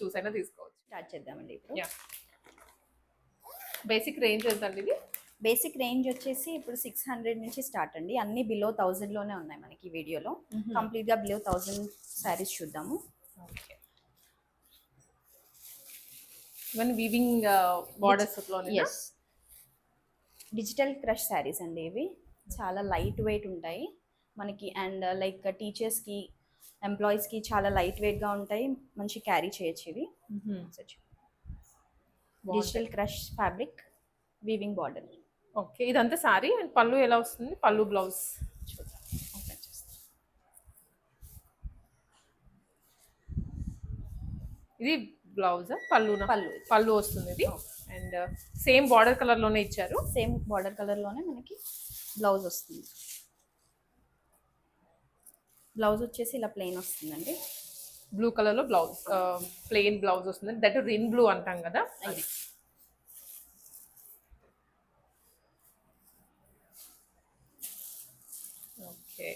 చూస్ అయినా తీసుకోవచ్చు. స్టార్ట్ చేద్దామండి ఇప్పుడు. బేసిక్ రేంజ్ ఎంత అండి ఇది? బేసిక్ రేంజ్ వచ్చేసి ఇప్పుడు సిక్స్ హండ్రెడ్ నుంచి స్టార్ట్ అండి. అన్ని బిలో థౌజండ్లోనే ఉన్నాయి మనకి వీడియోలో. కంప్లీట్గా బిలో థౌజండ్ శారీస్ చూద్దాము. ఓకే ఇవన్నీ weaving borders yes digital crush saris అండి ఇవి. చాలా లైట్ వెయిట్ ఉంటాయి. మనకి అండ్ లైక్ టీచర్స్కి ఎంప్లాయీస్కి చాలా లైట్ వెయిట్గా ఉంటాయి మంచి క్యారీ చేయొచ్చు ఇవి digital crush fabric weaving border okay ఇదంతా సారీ అండ్ పళ్ళు ఎలా వస్తుంది? పళ్ళు బ్లౌజ్ ఇది బ్లౌజ్ పళ్ళు ఇది. పళ్ళు వస్తుంది ఇది. అండ్ సేమ్ బార్డర్ కలర్లోనే ఇచ్చారు. సేమ్ బార్డర్ కలర్లోనే మనకి బ్లౌజ్ వస్తుంది. బ్లౌజ్ వచ్చేసి ఇలా ప్లెయిన్ వస్తుందండి. బ్లూ కలర్లో బ్లౌజ్ ప్లెయిన్ బ్లౌజ్ వస్తుంది. దట్ రిన్ బ్లూ అంటాం కదా అది. ఓకే.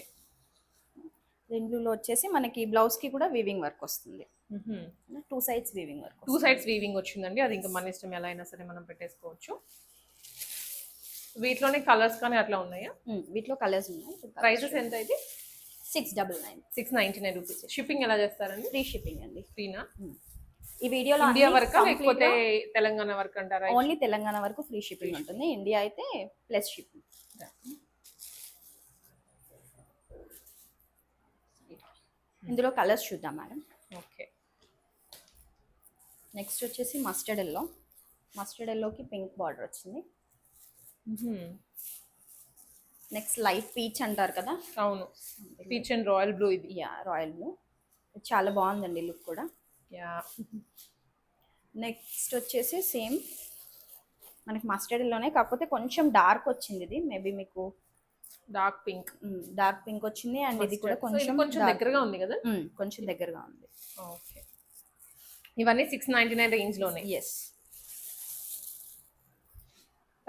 రెడ్ బ్లూలో వచ్చేసి మనకి బ్లౌజ్కి కూడా వీవింగ్ వర్క్ వస్తుంది. Two sides weaving work two sides weaving వచ్చిందండి. అది ఇంకా మన ఇష్టం ఎలా అయినా సరే మనం పెట్టేసుకోవచ్చు. వీటిలోనే కలర్స్ కానీ అట్లా ఉన్నాయా? వీటిలో కలర్స్ ఉన్నాయి. ప్రైసెస్ ఎంత ఇది? Six double nine. Six ninety nine rupees. Shipping ఎలా చేస్తారండి? ఫ్రీ షిప్పింగ్ అండి. ఫ్రీనా ఈ వీడియోలో ఇండియా వరకా లేకపోతే తెలంగాణ వరకు అంటారా? ఓన్లీ తెలంగాణ వరకు ఫ్రీ షిప్పింగ్ ఉంటుంది. ఇండియా అయితే ప్లస్ షిప్పింగ్ ఇందులో కలర్స్ చూద్దాం మేడం ఓకే నెక్స్ట్ వచ్చేసి మస్టర్డ్ ఎల్లో మస్టర్డ్ ఎల్లోకి పింక్ బార్డర్ వచ్చింది. నెక్స్ట్ లైట్ పీచ్ అంటారు కదా? అవును. పీచ్ అండ్ రాయల్ బ్లూ ఇది. Yeah royal blue. చాలా బాగుందండి లుక్ కూడా. యా. నెక్స్ట్ వచ్చేసి సేమ్ మనకి మస్టర్డ్లోనే కాకపోతే కొంచెం డార్క్ వచ్చింది ఇది. మేబీ మీకు డార్క్ పింక్. డార్క్ పింక్ వచ్చింది అండ్ ఇది కూడా కొంచెం కొంచెం దగ్గరగా ఉంది కదా? కొంచెం దగ్గరగా ఉంది. ఓకే. ఇవన్నీ సిక్స్ నైన్టీ నైన్ రేంజ్లోనే. ఎస్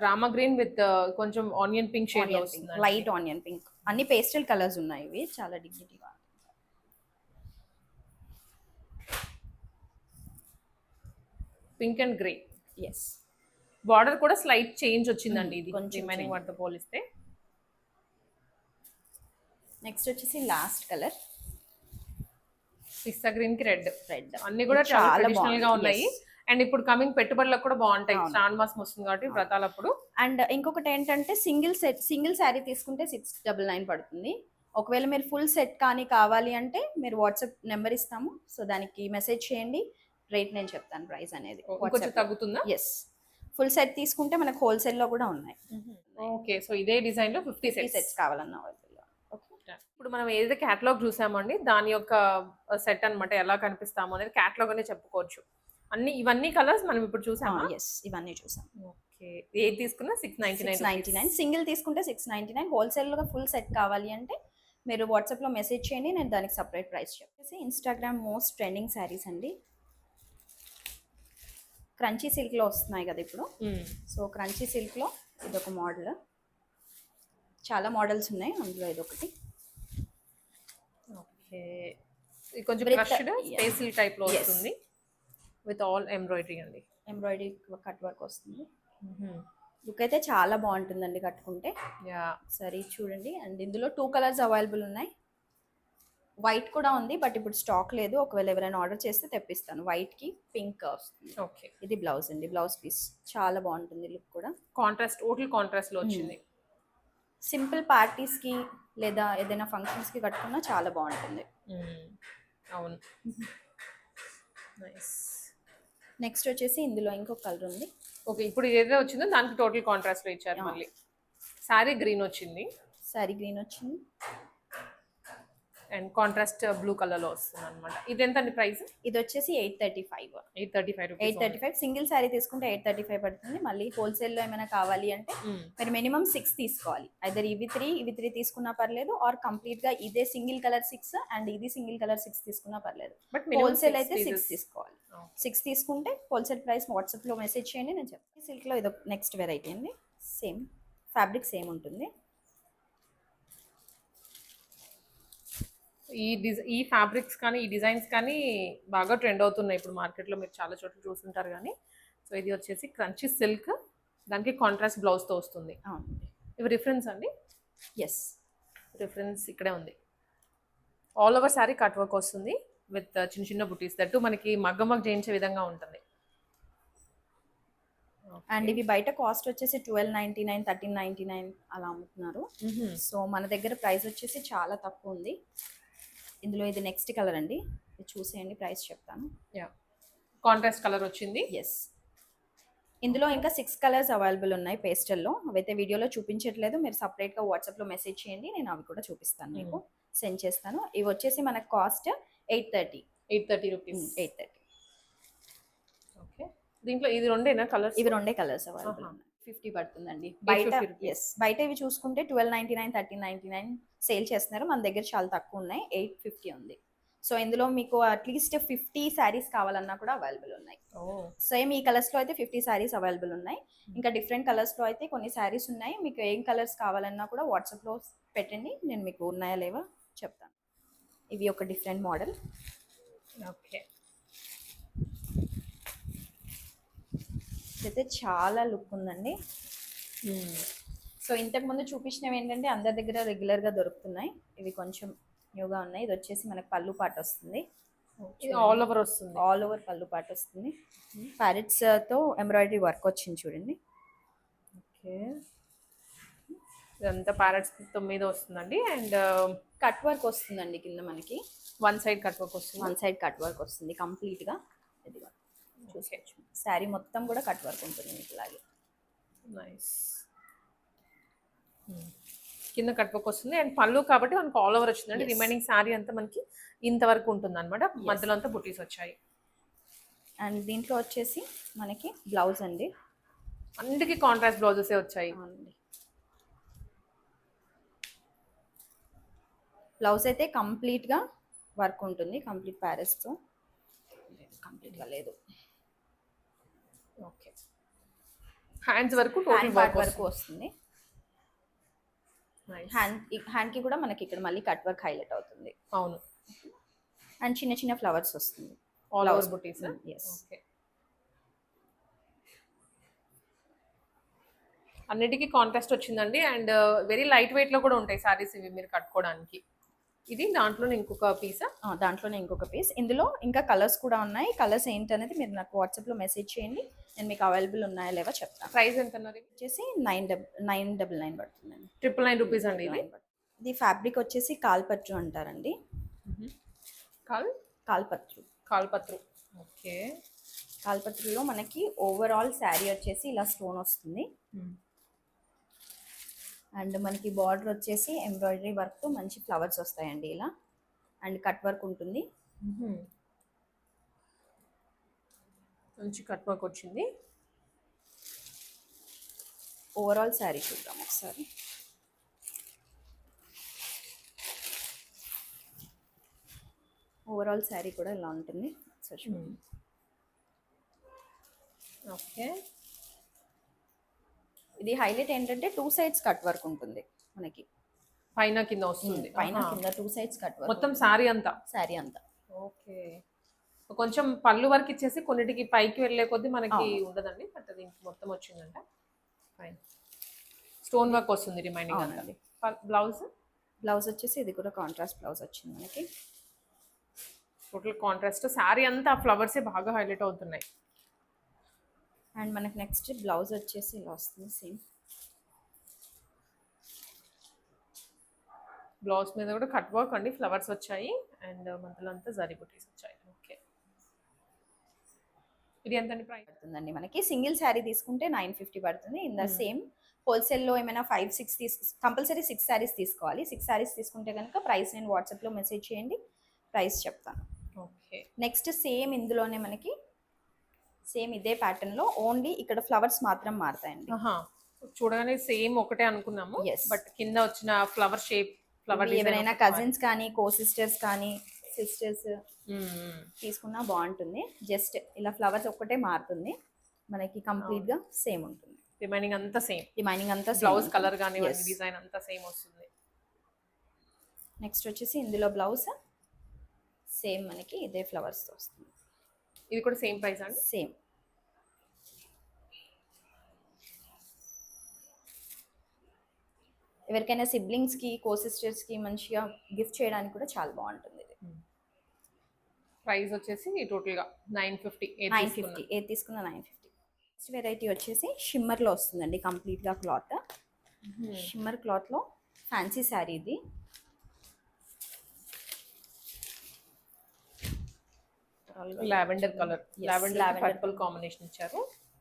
రామ గ్రీన్ విత్ కొంచెం ఆనియన్ పింక్ షేడ్ వస్తుంది లైట్ ఆనియన్ పింక్ అన్ని పేస్టల్ కలర్స్ ఉన్నాయి ఇవి. చాలా డిగ్నిటీగా pink and grey yes border కూడా స్లైట్ చేంజ్ వచ్చిందండి ఇది. కొంచెం రిమైనింగ్ వాటితో పోలిస్తే. నెక్స్ట్ వచ్చేసి లాస్ట్ కలర్ పిస్తా గ్రీన్కి రెడ్ రెడ్ అన్ని కూడా చాలా ట్రెడిషనల్గా. ఉన్నాయి. అండ్ ఇప్పుడు కమింగ్ పెట్టుబడులకు కూడా బాగుంటాయి. శ్రావణ మాసం వస్తుంది కాబట్టి వ్రతాలప్పుడు. అండ్ ఇంకొకటి ఏంటంటే సింగిల్ సెట్ సింగిల్ శారీ తీసుకుంటే సిక్స్ డబల్ నైన్ పడుతుంది. ఒకవేళ మీరు ఫుల్ సెట్ కానీ కావాలి అంటే మీరు వాట్సాప్ నెంబర్ ఇస్తాము. సో దానికి మెసేజ్ చేయండి. రేట్ నేను చెప్తాను ప్రైస్ అనేది కొంచెం తగ్గుతుందా? ఎస్ ఫుల్ సెట్ తీసుకుంటే మనకు హోల్సేల్లో కూడా ఉన్నాయి. ఓకే. సో ఇదే డిజైన్లో ఫిఫ్టీ సెట్స్. కావాలన్నా ఇప్పుడు మనం ఏదైతే క్యాటలాగ్ చూసామండి దాని యొక్క సెట్ అన్నమాట ఎలా కనిపిస్తామో అనేది క్యాటలాగ్ అనే చెప్పుకోవచ్చు. అన్ని ఇవన్నీ కలర్స్ మనం ఇప్పుడు చూసామా? ఎస్ ఇవన్నీ చూసాం. ఓకే. ఏది తీసుకున్నా six ninety nine ninety nine single తీసుకుంటే సిక్స్ నైంటీ నైన్ హోల్సేల్గా ఫుల్ సెట్ కావాలి అంటే మీరు వాట్సాప్లో మెసేజ్ చేయండి నేను దానికి సపరేట్ ప్రైస్ చెప్పేసి ఇన్స్టాగ్రామ్ మోస్ట్ ట్రెండింగ్ శారీస్ అండి. క్రంచీ సిల్క్లో వస్తున్నాయి కదా ఇప్పుడు. సో క్రంచీ సిల్క్లో ఇదొక మోడల్ చాలా మోడల్స్ ఉన్నాయి అందులో ఇదొకటి. ఓకే. కొంచెం With- క్రష్డ్ yeah. స్పేసిల్ టైప్లో Yes. వస్తుంది. విత్ ఆల్ ఎంబ్రాయిడరీ అండి. ఎంబ్రాయిడరీ కట్ వర్క్ వస్తుంది. లుక్ అయితే చాలా బాగుంటుందండి కట్టుకుంటే. యా. సరే చూడండి. అండ్ ఇందులో టూ కలర్స్ అవైలబుల్ ఉన్నాయి. వైట్ కూడా ఉంది బట్ ఇప్పుడు స్టాక్ లేదు. ఒకవేళ ఎవరైనా ఆర్డర్ చేస్తే తెప్పిస్తాను. వైట్కి పింక్ వస్తుంది. ఓకే. ఇది బ్లౌజ్ అండి. బ్లౌజ్ పీస్ చాలా బాగుంటుంది లుక్ కూడా. కాంట్రాస్ట్ టోటల్ కాంట్రాస్ట్లో వచ్చింది. సింపుల్ పార్టీస్కి లేదా ఏదైనా ఫంక్షన్స్కి కట్టుకున్నా చాలా బాగుంటుంది. అవును. నైస్ నెక్స్ట్ వచ్చేసి ఇందులో ఇంకొక కలర్ ఉంది. ఓకే ఇప్పుడు ఏదైతే వచ్చిందో దానికి టోటల్ కాంట్రాస్ట్లో ఇచ్చారు. మళ్ళీ. సారీ గ్రీన్ వచ్చింది. సారీ గ్రీన్ వచ్చింది. అండ్ కాంట్రాస్ట్ బ్లూ కలర్లో వస్తుంది అనమాట ఇది ఎంత అండి ప్రైస్? ఇది వచ్చేసి eight thirty five. Eight thirty five eight thirty five. Single sari తీసుకుంటే ఎయిట్ థర్టీ ఫైవ్ పడుతుంది. మళ్ళీ హోల్సేల్లో ఏమైనా కావాలి అంటే మీరు మినిమం సిక్స్ తీసుకోవాలి. ఐదర్ ఇవి త్రీ ఇవి త్రీ తీసుకున్నా పర్లేదు ఆర్ కంప్లీట్గా ఇదే సింగిల్ కలర్ సిక్స్ అండ్ ఇది సింగిల్ కలర్ సిక్స్ తీసుకున్నా పర్లేదు. బట్ హోల్సేల్ అయితే సిక్స్ తీసుకోవాలి. సిక్స్ తీసుకుంటే హోల్సేల్ ప్రైస్ వాట్సాప్లో మెసేజ్ చేయండి నేను చెప్తాను. సిల్క్లో ఇది నెక్స్ట్ వెరైటీ అండి. సేమ్ ఫ్యాబ్రిక్ సేమ్ ఉంటుంది. ఈ డిజ ఈ ఫ్యాబ్రిక్స్ కానీ ఈ డిజైన్స్ కానీ బాగా ట్రెండ్ అవుతున్నాయి ఇప్పుడు మార్కెట్లో. మీరు చాలా చోట్ల చూస్తుంటారు కానీ. సో ఇది వచ్చేసి క్రంచీ సిల్క్. దానికి కాంట్రాస్ట్ బ్లౌజ్తో వస్తుంది. ఇవి రిఫరెన్స్ అండి? ఎస్ రిఫరెన్స్ ఇక్కడే ఉంది. All over sari cut work వస్తుంది విత్ చిన్న చిన్న బుటీస్. దట్టు మనకి మగ్గ మగ్గ చేయించే విధంగా ఉంటుంది. అండ్ ఇవి బయట కాస్ట్ వచ్చేసి twelve ninety nine thirteen ninety nine అలా అమ్ముతున్నారు. సో మన దగ్గర ప్రైస్ వచ్చేసి చాలా తక్కువ ఉంది. ఇందులో ఇది నెక్స్ట్ కలర్ అండి. చూసేయండి ప్రైస్ చెప్తాను. యా కాంట్రాస్ట్ కలర్ వచ్చింది. ఎస్ ఇందులో ఇంకా సిక్స్ కలర్స్ అవైలబుల్ ఉన్నాయి పేస్టల్లో అవైతే వీడియోలో చూపించట్లేదు. మీరు సపరేట్గా వాట్సాప్లో మెసేజ్ చేయండి. నేను అవి కూడా చూపిస్తాను మీకు. సెండ్ చేస్తాను. ఇవి వచ్చేసి మనకు cost eight thirty eight thirty rupees eight thirty okay దీంట్లో ఇది రెండేనా? కలర్స్ ఇవి రెండే కలర్స్ అవైలబుల్. ఉన్నాయి. ఫిఫ్టీ పడుతుందండి. బయట 850 rupees. ఎస్ బయట ఇవి చూసుకుంటే twelve ninety nine thirteen ninety nine sale చేస్తున్నారు. మన దగ్గర చాలా తక్కువ ఉన్నాయి. ఎయిట్ ఫిఫ్టీ ఉంది. సో ఇందులో మీకు అట్లీస్ట్ ఫిఫ్టీ శారీస్ కావాలన్నా కూడా అవైలబుల్ ఉన్నాయి. సేమ్ ఈ కలర్స్లో అయితే ఫిఫ్టీ శారీస్ అవైలబుల్ ఉన్నాయి. ఇంకా డిఫరెంట్ కలర్స్లో అయితే కొన్ని శారీస్ ఉన్నాయి. మీకు ఏం కలర్స్ కావాలన్నా కూడా వాట్సాప్లో పెట్టండి. నేను మీకు ఉన్నాయా లేవా చెప్తాను. ఇవి ఒక డిఫరెంట్ మోడల్ ఓకే అయితే చాలా లుక్ ఉందండి. సో ఇంతకు ముందు చూపించినవి ఏంటంటే అందరి దగ్గర రెగ్యులర్గా దొరుకుతున్నాయి. ఇవి కొంచెం న్యూగా ఉన్నాయి. ఇది వచ్చేసి మనకు పళ్ళు పాట వస్తుంది. ఇది ఆల్ ఓవర్ వస్తుంది. ఆల్ ఓవర్ పళ్ళు పాట వస్తుంది. ప్యారెట్స్తో ఎంబ్రాయిడరీ వర్క్ వచ్చింది చూడండి. ఓకే. ఇదంతా ప్యారెట్స్ మీద వస్తుందండి. అండ్ కట్ వర్క్ వస్తుందండి కింద మనకి. వన్ సైడ్ కట్ వర్క్ వస్తుంది. వన్ సైడ్ కట్ వర్క్ వస్తుంది. కంప్లీట్గా ఇదిగో. ఓకే శారీ మొత్తం కూడా కట్ వర్క్ ఉంటుంది మీకు ఇలాగే. నైస్ కింద కట్ వర్క్ వస్తుంది. అండ్ పళ్ళు కాబట్టి మనకు ఆల్ ఓవర్ వచ్చిందండి. Yes. రిమైనింగ్ శారీ అంతా మనకి ఇంతవరకు ఉంటుంది అనమాట మధ్యలో అంతా బుటీస్ వచ్చాయి. అండ్ దీంట్లో వచ్చేసి మనకి బ్లౌజ్ అండి. అన్నిటికీ కాంట్రాస్ట్ బ్లౌజెస్ వచ్చాయి. బ్లౌజ్ అయితే కంప్లీట్గా వర్క్ ఉంటుంది. కంప్లీట్ ప్యారెస్తో కంప్లీట్గా లేదు. ఓకే. హ్యాండ్స్ వరకు హ్యాండ్ టోటల్ పార్ట్ వర్క్ వస్తుంది. హ్యాండ్ హ్యాండ్కి కూడా మనకి ఇక్కడ మళ్ళీ కట్ వర్క్ హైలైట్ అవుతుంది. అవును. అండ్ చిన్న చిన్న ఫ్లవర్స్ వస్తుంది. All over. బుటీస్ yes. ఓకే అన్నిటికీ కాంట్రాస్ట్ వచ్చిందండి. అండ్ వెరీ లైట్ వెయిట్లో కూడా ఉంటాయి సారీస్ ఇవి మీరు కట్టుకోవడానికి. ఇది దాంట్లో ఇంకొక పీస్ దాంట్లోనే ఇంకొక పీస్ ఇందులో ఇంకా కలర్స్ కూడా ఉన్నాయి. కలర్స్ ఏంటనేది మీరు నాకు వాట్సాప్లో మెసేజ్ చేయండి. నేను మీకు అవైలబుల్ ఉన్నాయా లేవో చెప్తాను. ప్రైస్ ఎంత వచ్చేసి nine dub nine double nine పడుతుందండి. ట్రిపుల్ నైన్ రూపీస్ అండి ఇది? ఇది ఫ్యాబ్రిక్ వచ్చేసి కాల్పత్రు అంటారండి. కాల్? కాల్పత్రు కాల్పత్రు ఓకే. కాల్పత్రులో మనకి ఓవరాల్ శారీ వచ్చేసి ఇలా స్టోన్ వస్తుంది. అండ్ మనకి బార్డర్ వచ్చేసి ఎంబ్రాయిడరీ వర్క్తో మంచి ఫ్లవర్స్ వస్తాయండి ఇలా. అండ్ కట్ వర్క్ ఉంటుంది. మంచి కట్ వర్క్ వచ్చింది. ఓవరాల్ శారీ చూద్దాం ఒకసారి. ఓవరాల్ శారీ కూడా ఇలా ఉంటుంది. చూడండి. ఓకే. ఇది హైలైట్ ఏంటంటే టూ సైడ్స్ కట్ వర్క్ ఉంటుంది మనకి. పైన కింద వస్తుంది. పైన. కింద టూ సైడ్స్ కట్ వర్క్ మొత్తం సారీ అంతా. శారీ అంతా. ఓకే. కొంచెం పళ్ళు వరకు ఇచ్చేసి కొన్నిటికి పైకి వెళ్ళే కొద్దీ మనకి. ఉండదండి. బట్ దీనికి మొత్తం వచ్చిందంట. ఫైన్ స్టోన్ వర్క్ వస్తుంది రిమైనింగ్ అవునండి. బ్లౌజ్ బ్లౌజ్ వచ్చేసి ఇది కూడా కాంట్రాస్ట్ బ్లౌజ్ వచ్చింది మనకి. టోటల్ కాంట్రాస్ట్ శారీ అంతా ఫ్లవర్సే బాగా హైలైట్ అవుతున్నాయి. అండ్ మనకి నెక్స్ట్ బ్లౌజ్ వచ్చేసి ఇలా వస్తుంది సేమ్ బ్లౌజ్ మీద కూడా కట్ వర్క్ అండి. ఫ్లవర్స్ వచ్చాయి. అండ్ మధ్యలో అంతా జరీ బుటీస్ వచ్చాయి. ఇది ఎంత పడుతుందండి మనకి. సింగిల్ శారీ తీసుకుంటే నైన్ ఫిఫ్టీ పడుతుంది. In the Hmm. సేమ్ హోల్సేల్లో ఏమైనా ఫైవ్ సిక్స్ తీసు కంపల్సరీ సిక్స్ శారీస్ తీసుకోవాలి. సిక్స్ శారీస్ తీసుకుంటే కనుక ప్రైస్ నేను వాట్సాప్లో మెసేజ్ చేయండి. ప్రైస్ చెప్తాను. ఓకే. నెక్స్ట్ సేమ్ ఇందులోనే మనకి సేమ్ ఇదే ప్యాటర్న్లో ఓన్లీ ఇక్కడ ఫ్లవర్స్ మాత్రం మారుతాయండి. చూడగానే సేమ్ ఒకటే అనుకున్నాము. బట్ కింద వచ్చిన ఫ్లవర్ షేప్ ఫ్లవర్ ఎవరైనా కజిన్స్ కానీ కో సిస్టర్స్ కానీ సిస్టర్స్ తీసుకున్నా బాగుంటుంది. జస్ట్ ఇలా ఫ్లవర్స్ ఒక్కటే మారుతుంది. మనకి కంప్లీట్గా సేమ్ ఉంటుంది. రిమైనింగ్ అంతా సేమ్. రిమైనింగ్ అంతా బ్లౌజ్ కలర్ Yes. డిజైన్ అంతా సేమ్ వస్తుంది. నెక్స్ట్ వచ్చేసి ఇందులో బ్లౌజ్ సేమ్ మనకి ఇదే ఫ్లవర్స్తో వస్తుంది. ఇది కూడా సేమ్ ప్రైస్ అండి? సేమ్ ఎవరికైనా సిబ్లింగ్స్కి కో సిస్టర్స్కి మంచిగా గిఫ్ట్ చేయడానికి కూడా చాలా బాగుంటుంది. ప్రైస్ వచ్చేసి టోటల్గా నైన్ ఫిఫ్టీ నైన్ ఫిఫ్టీ ఏది తీసుకున్న నైన్ ఫిఫ్టీ. నెక్స్ట్ వెరైటీ వచ్చేసి షిమ్మర్లో వస్తుందండి కంప్లీట్గా క్లాత్. షిమ్మర్ క్లాత్లో ఫ్యాన్సీ శారీ ఇది. Lavender colour lavender. Purple combination ఇచ్చారు.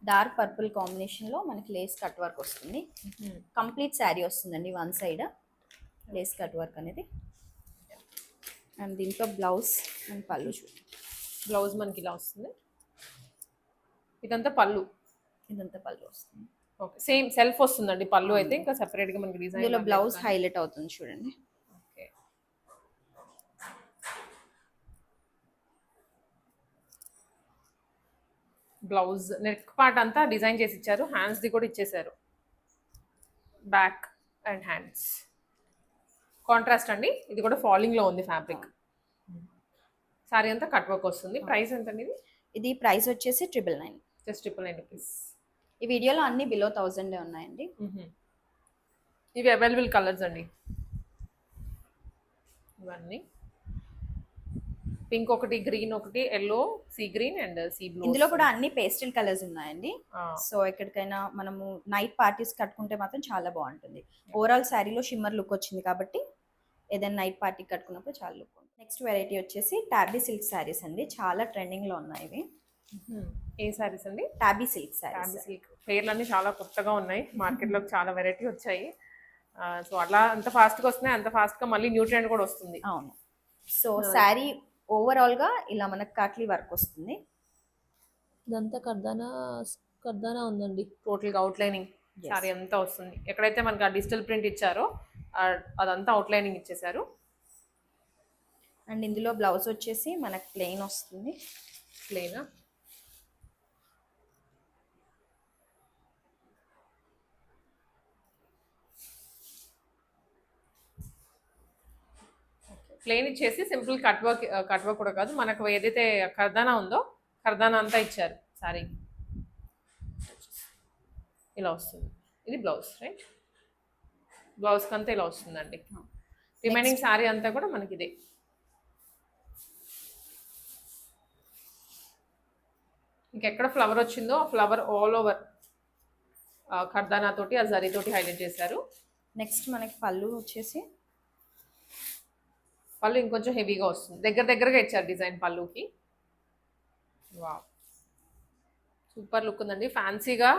డార్క్ పర్పుల్ కాంబినేషన్లో మనకి లేస్ కట్ వర్క్ వస్తుంది. కంప్లీట్ శారీ వస్తుందండి one side. Lace cut work అనేది. అండ్ దీంట్లో బ్లౌజ్ అండ్ పళ్ళు చూ బ్లౌజ్ మనకి ఇలా వస్తుంది. ఇదంతా పళ్ళు. ఇదంతా పళ్ళు వస్తుంది. ఓకే సేమ్ సెల్ఫ్ వస్తుందండి పళ్ళు అయితే ఇంకా సెపరేట్గా మనకి డిజైన్ ఇందులో బ్లౌజ్ హైలైట్ అవుతుంది చూడండి. ఓకే. బ్లౌజ్ నెక్ పార్ట్ అంతా డిజైన్ చేసి ఇచ్చారు. హ్యాండ్స్ ది కూడా ఇచ్చేసారు. బ్యాక్ అండ్ హ్యాండ్స్ కాంట్రాస్ట్ అండి. ఇది కూడా ఫాలింగ్లో ఉంది ఫ్యాబ్రిక్. సారీ అంతా కట్ వర్క్ వస్తుంది. ప్రైస్ ఎంత అండి ఇది? ఇది ప్రైస్ వచ్చేసి triple nine. Just triple nine rupees. ఈ వీడియోలో అన్ని బిలో థౌజండే ఉన్నాయండి. ఇవి అవైలబుల్ కలర్స్ అండి. ఇవన్నీ. పింక్ ఒకటి గ్రీన్ ఒకటి yellow sea green and sea blue ఇందులో కూడా అన్ని పేస్టల్ కలర్స్ ఉన్నాయండి. సో ఎక్కడికైనా మనము నైట్ పార్టీస్ కట్టుకుంటే మాత్రం చాలా బాగుంటుంది. ఓవరాల్ శారీలో షిమ్మర్ లుక్ వచ్చింది కాబట్టి ఏదైనా నైట్ పార్టీ కట్టుకున్నప్పుడు చాలా లుక్ ఉంటుంది. నెక్స్ట్ వెరైటీ వచ్చేసి టాబీ సిల్క్ శారీస్ అండి. చాలా ట్రెండింగ్లో ఉన్నాయి ఇవి. ఏ సారీస్ అండి? Tabby silk family saris silk పేర్లన్నీ చాలా కొత్తగా ఉన్నాయి. మార్కెట్లో చాలా వెరైటీ వచ్చాయి. సో అట్లా అంత ఫాస్ట్గా వస్తున్నాయి అంత ఫాస్ట్గా మళ్ళీ న్యూ ట్రెండ్ కూడా వస్తుంది. అవును. సో శారీ ఓవరాల్గా ఇలా మనకు కాట్లీ వర్క్ వస్తుంది. ఇదంతా కర్దానా కర్దానా ఉందండి. టోటల్గా అవుట్లైనింగ్. సారీ అంతా వస్తుంది. ఎక్కడైతే మనకి ఆ డిజిటల్ ప్రింట్ ఇచ్చారో అదంతా అవుట్లైనింగ్ ఇచ్చేసారు అండ్ ఇందులో బ్లౌజ్ వచ్చేసి మనకు ప్లెయిన్ వస్తుంది. ప్లేనా ప్లేన్ ఇచ్చేసి simple cut work cut work కూడా కాదు. మనకు ఏదైతే కర్దానా ఉందో కర్దానా అంతా ఇచ్చారు. సారీ ఇలా వస్తుంది. ఇది బ్లౌజ్ రైట్ బ్లౌజ్కి అంతా ఇలా వస్తుందండి. రిమైనింగ్ సారీ అంతా కూడా మనకి ఇదే ఇంకెక్కడ ఫ్లవర్ వచ్చిందో ఆ ఫ్లవర్ ఆల్ ఓవర్ ఖర్దానా తోటి ఆ జరీ తోటి హైలైట్ చేశారు. నెక్స్ట్ మనకి పళ్ళు వచ్చేసి. పళ్ళు ఇంకొంచెం హెవీగా వస్తుంది. దగ్గర దగ్గరగా ఇచ్చారు డిజైన్ పళ్ళుకి. వా సూపర్ లుక్ ఉందండి. ఫ్యాన్సీగా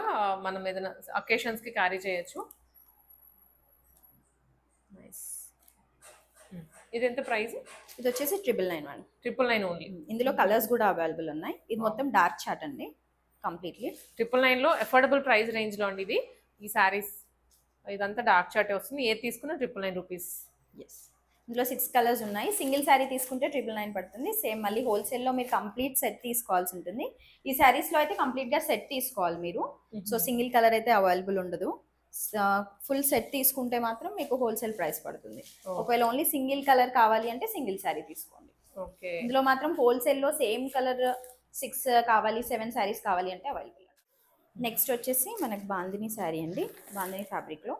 మనం ఏదైనా అకేషన్స్కి క్యారీ చేయొచ్చు నైస్ ఇది ఎంత ప్రైస్? ఇది వచ్చేసి triple nine one triple nine only ఇందులో కలర్స్ కూడా అవైలబుల్ ఉన్నాయి. ఇది మొత్తం డార్క్ చాట్ అండి కంప్లీట్లీ ట్రిపుల్ నైన్లో అఫోర్డబుల్ ప్రైస్ రేంజ్లో అండి ఇది. ఈ శారీస్ ఇదంతా డార్క్ చార్టే వస్తుంది. ఏది తీసుకున్నా ట్రిపుల్ నైన్ రూపీస్ ఎస్ ఇందులో సిక్స్ కలర్స్ ఉన్నాయి. సింగిల్ శారీ తీసుకుంటే ట్రిపుల్ నైన్ పడుతుంది. సేమ్ మళ్ళీ హోల్సేల్లో మీరు కంప్లీట్ సెట్ తీసుకోవాల్సి ఉంటుంది. ఈ శారీస్లో అయితే కంప్లీట్గా సెట్ తీసుకోవాలి మీరు. సో సింగిల్ కలర్ అయితే అవైలబుల్ ఉండదు. ఫుల్ సెట్ తీసుకుంటే మాత్రం మీకు హోల్సేల్ ప్రైస్ పడుతుంది. ఒకవేళ ఓన్లీ సింగిల్ కలర్ కావాలి అంటే సింగిల్ శారీ తీసుకోండి. ఓకే. ఇందులో మాత్రం హోల్సేల్లో సేమ్ కలర్ సిక్స్ కావాలి సెవెన్ శారీస్ కావాలి అంటే అవైలబుల్ నెక్స్ట్ వచ్చేసి మనకి బాందిని శారీ అండి. బాందిని ఫ్యాబ్రిక్లో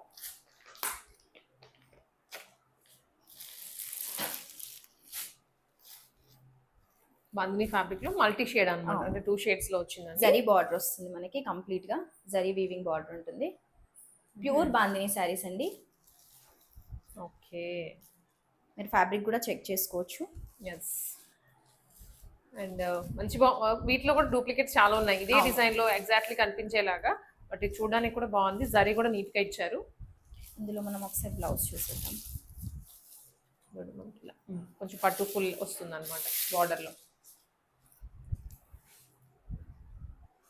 బందిని ఫ్యాబ్రిక్లో మల్టీ షేడ్ అనమాట. అంటే టూ షేడ్స్లో వచ్చిందండి. జరీ బార్డర్ వస్తుంది మనకి కంప్లీట్గా. జరీ వీవింగ్ బార్డర్ ఉంటుంది. ప్యూర్ బాందిని శారీస్ అండి. ఓకే. మీరు ఫ్యాబ్రిక్ కూడా చెక్ చేసుకోవచ్చు. ఎస్ అండ్ మంచి బా uh, వీటిలో కూడా డూప్లికేట్స్ చాలా ఉన్నాయి. ఇదే అవును. డిజైన్లో ఎగ్జాక్ట్లీ కనిపించేలాగా. బట్ ఇది చూడడానికి కూడా బాగుంది. జరీ కూడా నీట్గా ఇచ్చారు. ఇందులో మనం ఒకసారి బ్లౌజ్ చూసేద్దాం. ఇలా. కొంచెం పట్టు ఫుల్ వస్తుంది అనమాట బార్డర్లో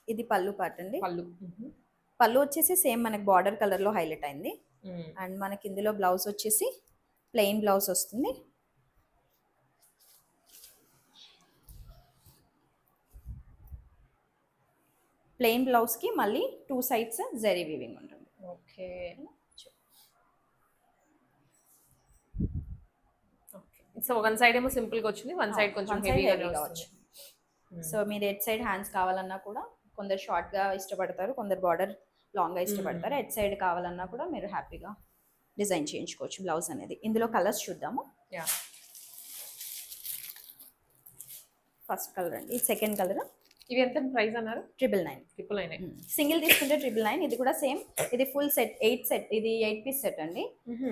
ఇది పళ్ళు పార్ట్ అండి. పళ్ళు. పళ్ళు వచ్చేసి సేమ్ మనకి బార్డర్ కలర్లో హైలైట్ అయింది. అండ్ మనకి ఇందులో బ్లౌజ్ వచ్చేసి ప్లెయిన్ బ్లౌజ్ వస్తుంది. ప్లెయిన్ బ్లౌజ్కి మళ్ళీ టూ సైడ్స్ జరీ వీవింగ్ ఉంటుంది. ఓకే. సో వన్ సైడ్ ఏమో సింపుల్గా వచ్చింది వన్ సైడ్ కొంచెం హెవీగా వచ్చింది. సో మీరు ఎట్ సైడ్ హ్యాండ్స్ కావాలన్నా కూడా కొందరు షార్ట్గా ఇష్టపడతారు కొందరు బార్డర్ లాంగ్గా ఇష్టపడతారు. ఎట్ సైడ్ కావాలన్నా కూడా మీరు హ్యాపీగా డిజైన్ చేయించుకోవచ్చు బ్లౌజ్ అనేది. ఇందులో కలర్స్ చూద్దాము. యా. ఫస్ట్ కలర్ అండి. Second colour. ఇవి ఎంత ప్రైస్ అన్నారు? Triple nine. ట్రిపుల్ అయినాయి సింగిల్ తీసుకుంటే ట్రిపుల్ నైన్. ఇది కూడా సేమ్. ఇది ఫుల్ సెట్ ఎయిట్ సెట్ ఇది ఎయిట్ పీస్ సెట్ అండి.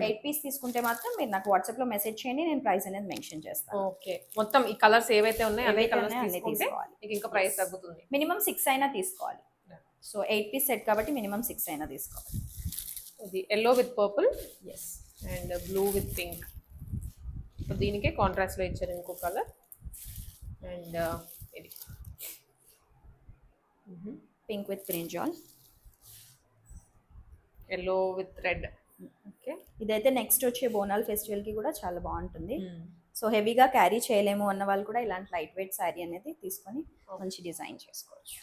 ఎయిట్ పీస్ తీసుకుంటే మాత్రం మీరు నాకు వాట్సాప్లో మెసేజ్ చేయండి నేను ప్రైస్ అనేది మెన్షన్ చేస్తాను. ఓకే. మొత్తం ఈ కలర్స్ ఏవైతే ఉన్నాయో ఏవైతే కలర్స్ తీసుకోవాలి. ఇంకా ప్రైస్ తగ్గుతుంది. మినిమం సిక్స్ అయినా తీసుకోవాలి. సో ఎయిట్ పీస్ సెట్ కాబట్టి మినిమం సిక్స్ అయినా తీసుకోవాలి. ఇది yellow with purple yes and blue with pink so దీనికే కాంట్రాస్ట్లో ఇచ్చారు ఇంకో కలర్ అండ్ ఇది. Pink with brinjal yellow with red okay ఇదైతే నెక్స్ట్ వచ్చే బోనాల్ ఫెస్టివల్కి కూడా చాలా బాగుంటుంది. సో హెవీగా క్యారీ చేయలేము అన్న వాళ్ళు కూడా ఇలాంటి లైట్ వెయిట్ శారీ అనేది తీసుకొని మంచి డిజైన్ చేసుకోవచ్చు.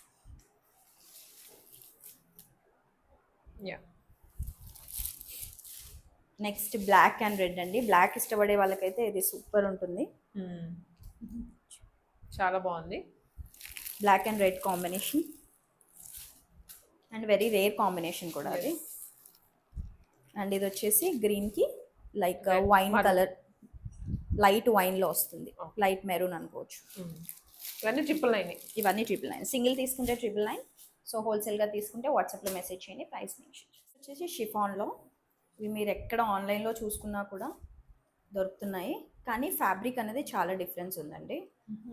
నెక్స్ట్ బ్లాక్ అండ్ రెడ్ అండి. బ్లాక్ ఇష్టపడే వాళ్ళకైతే ఇది సూపర్ ఉంటుంది. చాలా బాగుంది. Black and red combination and very rare combination కూడా అది. అండ్ ఇది వచ్చేసి గ్రీన్కి లైక్. వైన్. కలర్ లైట్ వైన్లో వస్తుంది. లైట్ మెరూన్ అనుకోవచ్చు. ఇవన్నీ ట్రిపుల్ అయినాయి ఇవన్నీ ట్రిపుల్ నైన్ సింగిల్ తీసుకుంటే ట్రిపుల్ నైన్ సో హోల్సేల్గా తీసుకుంటే వాట్సాప్లో మెసేజ్ చేయండి ప్రైస్ మెన్షన్ వచ్చేసి షిఫాన్లో ఇవి మీరు ఎక్కడ ఆన్లైన్లో చూసుకున్నా కూడా దొరుకుతున్నాయి. కానీ ఫ్యాబ్రిక్ అనేది చాలా డిఫరెన్స్ ఉందండి.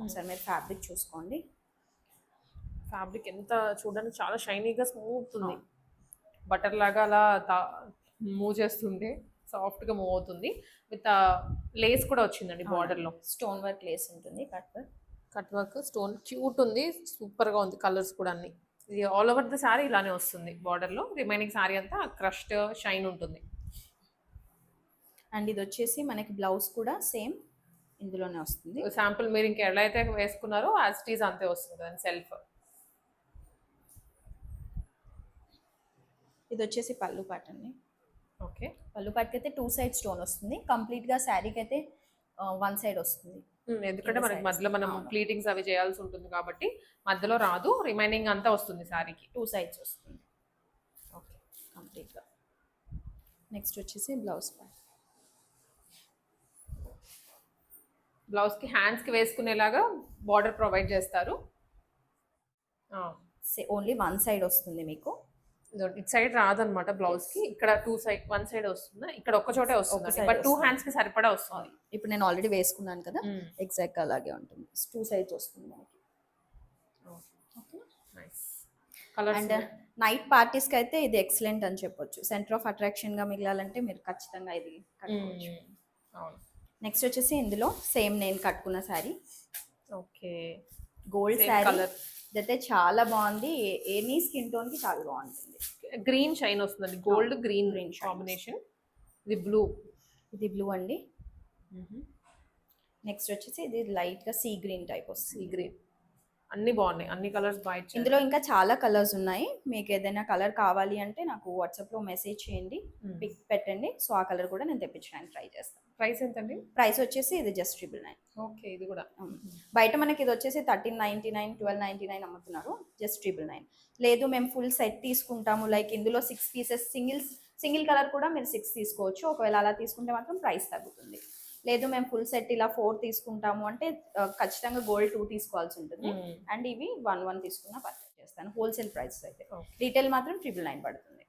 ఒకసారి మీరు ఫ్యాబ్రిక్ చూసుకోండి. ఫ్యాబ్రిక్ ఎంత చూడడానికి చాలా షైనీగా స్మూత్ ఉంది. బటర్ లాగా అలా మూవ్ చేస్తుంది సాఫ్ట్గా మూవ్ అవుతుంది. విత్ లేస్ కూడా వచ్చిందండి బార్డర్లో. స్టోన్ వర్క్ లేస్ ఉంటుంది cut work. Cut work stone cute ఉంది సూపర్గా ఉంది కలర్స్ కూడా అన్ని ఇది ఆల్ ఓవర్ ద సారీ ఇలానే వస్తుంది బార్డర్లో రిమైనింగ్ సారీ అంతా క్రష్డ్ షైన్ ఉంటుంది. అండ్ ఇది వచ్చేసి మనకి బ్లౌజ్ కూడా సేమ్ ఇందులోనే వస్తుంది. శాంపుల్ మీరు ఇంకా ఎలా అయితే వేసుకున్నారో యాజ్ టీజ్ అంతే వస్తుంది కదండి సెల్ఫ్ ఇది వచ్చేసి పళ్ళు పాట అండి ఓకే పళ్ళు పాటకి అయితే టూ సైడ్ స్టోన్ వస్తుంది. కంప్లీట్గా శారీకి అయితే వన్ సైడ్ వస్తుంది. ఎందుకంటే మనకి. మధ్యలో మనం. ప్లీటింగ్స్ అవి చేయాల్సి ఉంటుంది కాబట్టి మధ్యలో రాదు రిమైనింగ్ అంతా వస్తుంది సారీకి టూ సైడ్స్ వస్తుంది. ఓకే కంప్లీట్గా నెక్స్ట్ వచ్చేసి బ్లౌజ్ పార్ట్ బ్లౌజ్కి హ్యాండ్స్కి వేసుకునేలాగా బార్డర్ ప్రొవైడ్ చేస్తారు. ఓన్లీ వన్ సైడ్ వస్తుంది మీకు. ఇటు సైడ్ రాదనమాట బ్లౌజ్కి. ఇక్కడ టూ సైడ్ వన్ సైడ్ వస్తుంది? ఇక్కడ ఒక్క చోటే వస్తుంది బట్ టూ. హ్యాండ్స్కి సరిపడా వస్తుంది. ఇప్పుడు నేను ఆల్రెడీ వేసుకున్నాను కదా ఎగ్జాక్ట్ అలాగే ఉంటుంది. టూ సైడ్స్ వస్తుంది అండ్ నైట్ పార్టీస్కి అయితే ఇది ఎక్సలెంట్ అని చెప్పొచ్చు. సెంటర్ ఆఫ్ అట్రాక్షన్గా మిగలాలంటే మీరు ఖచ్చితంగా ఇది నెక్స్ట్ వచ్చేసి ఇందులో సేమ్ నేను కట్టుకున్న శారీ ఓకే గోల్డ్ శారీ. ఇదైతే చాలా బాగుంది. ఎనీ స్కిన్ టోన్కి చాలా బాగుంటుంది. గ్రీన్ షైన్ వస్తుందండి. Gold green shines. కాంబినేషన్. ఇది బ్లూ. ఇది బ్లూ అండి. నెక్స్ట్ వచ్చేసి ఇది లైట్గా సీ గ్రీన్ టైప్ వస్తుంది. Sea green. అన్ని బాగున్నాయి. అన్ని కలర్స్ ఇచ్చారు. ఇందులో ఇంకా చాలా కలర్స్ ఉన్నాయి. మీకు ఏదైనా కలర్ కావాలి అంటే నాకు వాట్సాప్లో మెసేజ్ చేయండి. పిక్ పెట్టండి. సో ఆ కలర్ కూడా నేను తెప్పించడానికి ట్రై చేస్తాను. ప్రైస్ ఎంతండి? ప్రైస్ వచ్చేసి ఇది జస్ట్ ట్రిపుల్ నైన్. ఓకే ఇది కూడా. బయట మనకి ఇది వచ్చేసి thirteen ninety nine twelve ninety nine అమ్ముతున్నారు. Just triple nine. లేదు మేము ఫుల్ సెట్ తీసుకుంటాము. లైక్ ఇందులో six pieces single single colour కూడా మీరు సిక్స్ తీసుకోవచ్చు. ఒకవేళ అలా తీసుకుంటే మాత్రం ప్రైస్ తగ్గుతుంది. లేదు మేము ఫుల్ సెట్ ఇలా ఫోర్ తీసుకుంటాము అంటే ఖచ్చితంగా గోల్డ్ టూ తీసుకోవాల్సి ఉంటుంది. అండ్ ఇవి వన్ వన్ తీసుకున్న పర్చేస్ చేస్తాను హోల్సేల్ ప్రైస్ అయితే. రీటైల్ మాత్రం ట్రిపుల్ నైన్ పడుతుంది